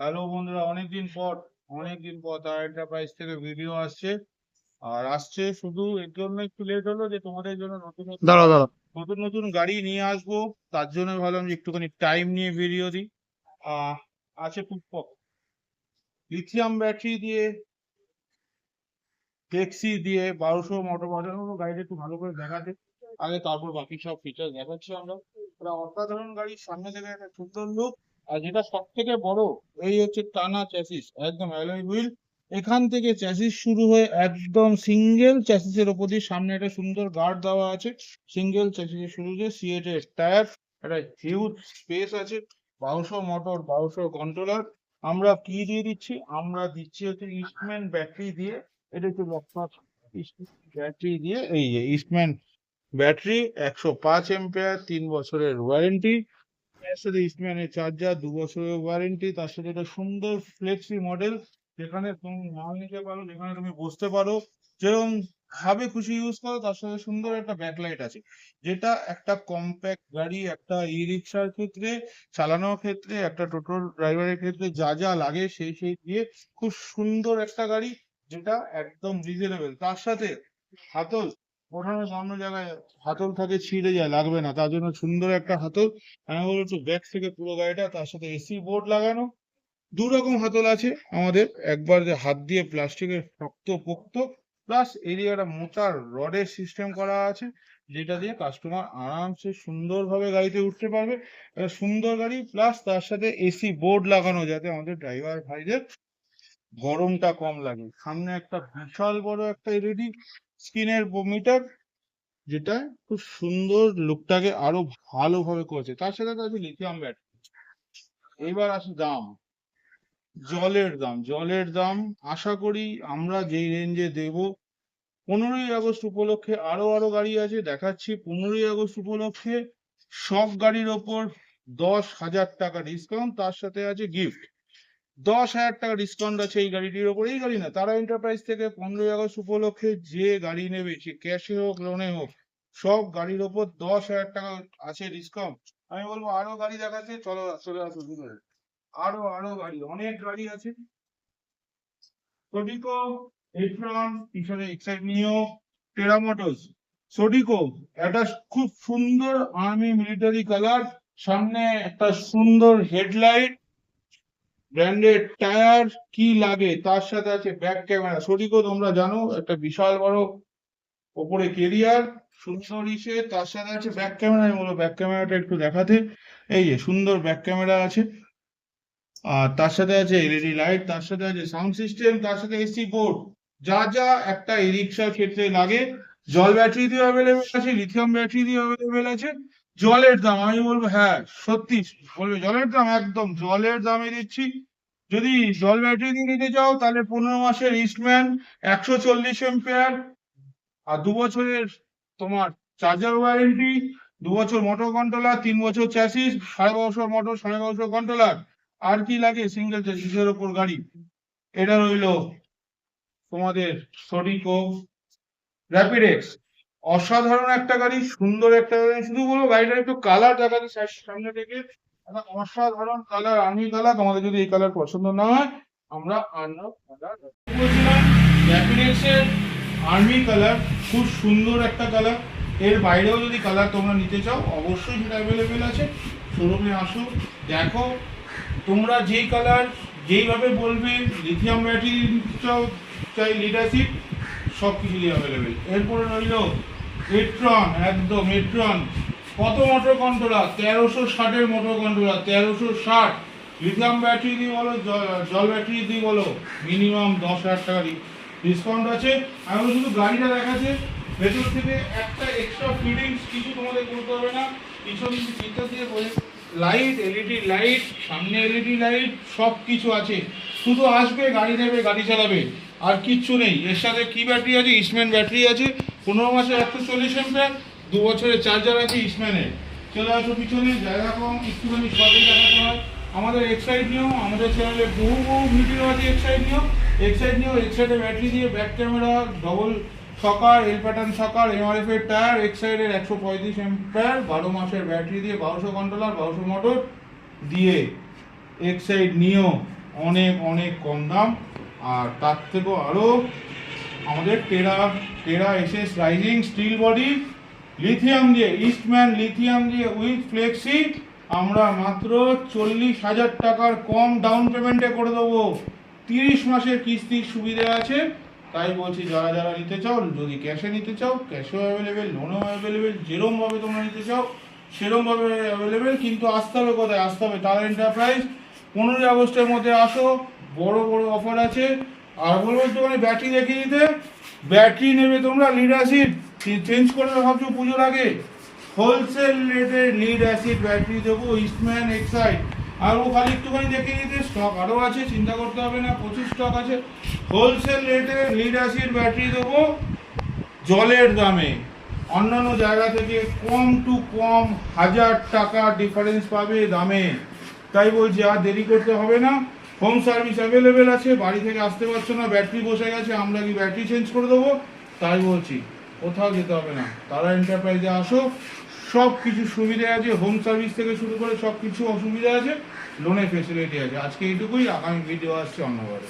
Hello বন্ধুরা অনেকদিন পর অনেকদিন পর তার এন্টারপ্রাইজ থেকে ভিডিও আসছে। আর আসছে শুধু এর জন্য একটু লেট হলো যে তোমাদের জন্য নতুন নতুন নতুন নতুন গাড়ি নিয়ে আসব তার জন্য ভাবলাম যে একটুখানি টাইম নিয়ে ভিডিও দিই। আছে পুষ্পক লিথিয়াম ব্যাটারি দিয়ে ট্যাক্সি দিয়ে বারোশো মোটর বাজানো গাড়িটা একটু ভালো করে দেখাতে। আগে তারপর বাকি সব ফিচার দেখাচ্ছি আমরা। অসাধারণ গাড়ি সামনে থেকে একটা সুন্দর লুক আর যেটা সব থেকে বড়, এই হচ্ছে টানা চ্যাসিস একদম অ্যালয় হুইল এখান থেকে চ্যাসিস শুরু হয়ে একদম সিঙ্গেল চ্যাসিসের ওপর দিয়ে সামনে একটা সুন্দর গার্ড দেওয়া আছে। সিঙ্গেল চ্যাসিসের শুরু দিয়ে সিএটের টায়ার একটা হিউজ স্পেস আছে। বারোশো মোটর বারোশো কন্ট্রোলার আমরা কি দিয়ে দিচ্ছি? আমরা দিচ্ছি হচ্ছে ইস্টম্যান ব্যাটারি দিয়ে। এটা হচ্ছে একটু ব্যাটারি দিয়ে, এই যে ইস্টম্যান ব্যাটারি একশো পাঁচ এম্পিয়ার তিন বছরের ওয়ারেন্টি এর ইস্টম্যানের চার্জার দু বছরের ওয়ারেন্টি তার সাথে একটা সুন্দর ফ্লেক্সি মডেল যেখানে তুমি মাল নিতে পারো, যেখানে তুমি বসতে পারো, যেরকম ভাবে খুশি ইউজ করো, তার সাথে সুন্দর একটা ব্যাকলাইট আছে। যেটা একটা কম্প্যাক্ট গাড়ি, একটা ই রিক্সার ক্ষেত্রে, চালানোর ক্ষেত্রে, একটা টোটো ড্রাইভারের ক্ষেত্রে যা যা লাগে সেই সেই দিয়ে খুব সুন্দর একটা গাড়ি, যেটা একদম রিজনেবল তার সাথে হাতল ওঠানো অন্য জায়গায় হাতল থাকে, ছিঁড়ে যায়, লাগবে না। তার জন্য সুন্দর একটা হাতল। আমি বলব একটু ব্যাক থেকে পুরো গাড়িটা, তার সাথে এসি বোর্ড লাগানো। দু রকম হাতল আছে আমাদের। একবার যে হাত দিয়ে প্লাস্টিকের শক্ত পোক্ত। প্লাস এরিয়াটা মোটা রডের সিস্টেম করা আছে, যেটা দিয়ে কাস্টমার আরামসে সুন্দরভাবে গাড়িতে উঠতে পারবে। সুন্দর গাড়ি প্লাস তার সাথে এসি বোর্ড লাগানো, যাতে আমাদের ড্রাইভার ভাইদের গরমটা কম লাগে। সামনে একটা বিশাল বড় একটা এলইডি স্ক্রিনের মিটার যেটা খুব সুন্দর লুকটাকে আরও ভালোভাবে করেছে। তার সাথে আছে লিথিয়াম ব্যাটারি এবার আসে দাম। জলের দাম। জলের দাম আশা করি আমরা যেই রেঞ্জে দেব, পনেরোই আগস্ট উপলক্ষে আরও আরও গাড়ি আছে, দেখাচ্ছি। পনেরোই আগস্ট উপলক্ষে সব গাড়ির ওপর দশ হাজার টাকা ডিসকাউন্ট তার সাথে আছে গিফট দশ হাজার টাকা ডিসকাউন্ট আছে এই গাড়িটির ওপর। এই গাড়ি না, তারা এন্টারপ্রাইজ থেকে পনেরোই আগস্ট উপলক্ষে যে গাড়ি নেবে, সে ক্যাশে হোক লোনে হোক, সব গাড়ির ওপর দশ হাজার টাকা আছে ডিসকাউন্ট আমি বলব আরও গাড়ি দেখাচ্ছে, চলো, চলে আসো আরও আরও গাড়ি, অনেক গাড়ি আছে। সোডিকো এট্রন পিছনে এক্সাইড নিও টেরা মোটরস সোডিকো একটা খুব সুন্দর আর্মি মিলিটারি কালার সামনে একটা সুন্দর হেডলাইট ব্র্যান্ডেড টায়ার কি লাগে? তার সাথে আছে ব্যাক ক্যামেরা সোডিকো তোমরা জানো, একটা বিশাল বড় ওপরে কেরিয়ার, সুন্দর ইসে, তার সাথে আছে ব্যাক ক্যামেরা আমি বলব ব্যাক ক্যামেরাটা একটু দেখাতে। এই যে, সুন্দর ব্যাক ক্যামেরা আছে। আর তার সাথে আছে এলইডি লাইট তার সাথে আছে সাউন্ড সিস্টেম তার সাথে এসি বোর্ড যা যা একটা ই রিক্সার ক্ষেত্রে লাগে, জল ব্যাটারি দিয়ে অ্যাভেলেবেল আছে লিথিয়াম ব্যাটারি দিয়ে অ্যাভেলেবেল আছে। জলের দাম, আমি বলব হ্যাঁ সত্যি বলবে, জলের দাম একদম, জলের দামে দিচ্ছি। যদি জল ব্যাটারি দিয়ে নিতে চাও, তাহলে পনেরো মাসের ইস্টম্যান একশো চল্লিশ এম্পিয়ার আর দু বছরের তোমার চার্জার ওয়ারেন্টি দু বছর মোটর কন্ট্রোলার তিন বছর চ্যাসিস সাড়ে বছর মোটর সাড়ে বছর কন্ট্রোলার আর কি লাগে সিঙ্গেল চ্যাসিসের ওপর গাড়ি? এটা রইল তোমাদের সোডিকো র্যাপিডেক্স অসাধারণ একটা গাড়ি, সুন্দর একটা গাড়ি। শুধু বলব, গাড়িটার একটু কালার দেখাতে সামনে থেকে। অসাধারণ কালার আর্মি কালার তোমাদের যদি এই কালার পছন্দ না হয়, আমরা অন্য কালার আর্মি কালার খুব সুন্দর একটা কালারের বাইরেও যদি কালার তোমরা নিতে চাও, অবশ্যই সেটা অ্যাভেলেবেল আছে। শোরুমে আসো, দেখো। তোমরা যেই কালার যেইভাবে বলবে লিথিয়াম ব্যাটারি চাও, চাই লিডারশিপ সব কিছুই অ্যাভেলেবেল এরপরে রইল এট্রন একদম এট্রন কত মোটর কন্ট্রোলার তেরোশো ষাটের মোটর কন্ট্রোলার তেরোশো ষাট। লিথিয়াম ব্যাটারি দিয়ে বলো, জল ব্যাটারি দিয়ে বলো মিনিমাম দশ হাজার টাকা ডিসকাউন্ট আছে। আমি শুধু গাড়িটা দেখাচ্ছে, ভেতর থেকে একটা এক্সট্রা ফিটিংস কিছু তোমাদের করতে হবে না। কিছু ভিতর দিয়ে বলে লাইট এলইডি লাইট সামনে এলইডি লাইট সব কিছু আছে। শুধু আসবে, গাড়ি নেবে, গাড়ি চালাবে। আর কিচ্ছু নেই। এর সাথে কি ব্যাটারি আছে? ইসম্যান ব্যাটারি আছে। পনেরো মাসে একশো চল্লিশ এম্পিয়ার দু বছরের চার্জার আছে ইসম্যানের চলে আসো পিছনে জায়গা কম একটুখানি সবাই দেখাতে হয়। আমাদের এক্সাইড নিয়েও আমাদের চ্যানেলে বহু বহু ভিডিও আছে এক্সাইড নিয়েও এক্সাইড নিয়েও এক্সাইডের ব্যাটারি দিয়ে back camera double shocker L pattern shocker MRF এর টায়ার এক্সাইডের একশো পঁয়ত্রিশ এম্পিয়ার বারো মাসের ব্যাটারি দিয়ে বারোশো কন্ট্রোলার বারোশো মোটর দিয়ে এক্সাইড নিও। অনেক অনেক কম দাম। আর তার থেকেও আরও আমাদের Terra Terra SS rising steel body, lithium দিয়ে, ইস্টম্যান লিথিয়াম দিয়ে উইথ ফ্লেক্সি, আমরা মাত্র চল্লিশ হাজার টাকার কম ডাউন পেমেন্টে করে দেবো। তিরিশ মাসের কিস্তির সুবিধা আছে, তাই বলছি যারা যারা নিতে চাও, যদি ক্যাশে নিতে চাও ক্যাশেও অ্যাভেলেবেল লোনও অ্যাভেলেবেল যেরমভাবে তোমরা নিতে চাও, সেরমভাবে অ্যাভেলেবেল কিন্তু আসতে হবে কোথায়? আসতে হবে তার এন্টারপ্রাইজ পনেরোই আগস্টের মধ্যে আসো, বড় বড় অফার আছে আর বলব একটুখানি ব্যাটারি দেখিয়ে দিতে। ব্যাটারি নেবে তোমরা লিড অ্যাসিড চেঞ্জ করবে ভাবছ পুজোর আগে। হোলসেল রেটে লিড অ্যাসিড ব্যাটারি দেবো ইস্টম্যান এক্সাইড আর ও খালি একটুখানি দেখিয়ে দিতে স্টক আরও আছে, চিন্তা করতে হবে না, প্রচুর স্টক আছে। হোলসেল রেটে লিড অ্যাসিড ব্যাটারি দেবো, জলের দামে। অন্যান্য জায়গা থেকে কম টু কম হাজার টাকা ডিফারেন্স পাবে দামে। তাই বলছি, আর দেরি করতে হবে না। হোম সার্ভিস অ্যাভেলেবেল আছে, বাড়ি থেকে আসতে পারছ না ব্যাটারি বসে গেছে, আমরা কি ব্যাটারি চেঞ্জ করে দেবো? তাই বলছি, কোথাও যেতে হবে না। তারা এন্টারপ্রাইজে আসো সব কিছু সুবিধা আছে হোম সার্ভিস থেকে শুরু করে সব কিছু অসুবিধা আছে লোনের ফেসিলিটি আছে। আজকে এইটুকুই, আগামী ভিডিও আসছে অন্যবারে